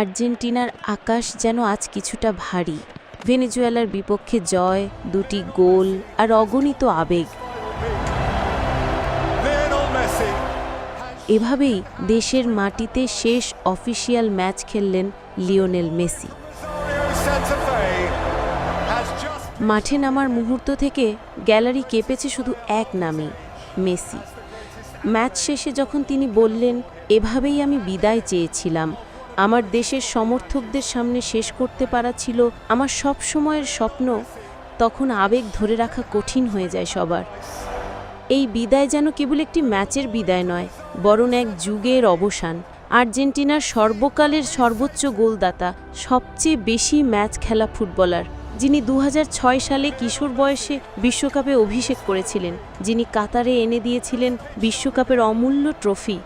আর্জেন্টিনার আকাশ যেন আজ কিছুটা ভারী। ভেনেজুয়েলার বিপক্ষে জয়, দুটি গোল আর অগণিত আবেগ। এভাবেই দেশের মাটিতে শেষ অফিসিয়াল ম্যাচ খেললেন লিওনেল মেসি। মাঠে নামার মুহূর্ত থেকে গ্যালারি কেঁপেছে শুধু এক নামে মেসি। ম্যাচ শেষে যখন তিনি বললেন, এভাবেই আমি বিদায় চেয়েছিলাম আমার দেশের সমর্থকদের সামনে শেষ করতে পারা ছিল আমার সব সময়ের স্বপ্ন, তখন আবেগ ধরে রাখা কঠিন হয়ে যায় সবার। এই বিদায় যেন কেবল একটি ম্যাচের বিদায় নয়, বরং এক যুগের অবসান। আর্জেন্টিনার সর্বকালের সর্বোচ্চ গোলদাতা, সবচেয়ে বেশি ম্যাচ খেলা ফুটবলার, যিনি দু হাজার ছয় সালে কিশোর বয়সে বিশ্বকাপে অভিষেক করেছিলেন, যিনি কাতারে এনে দিয়েছিলেন বিশ্বকাপের অমূল্য ট্রফি।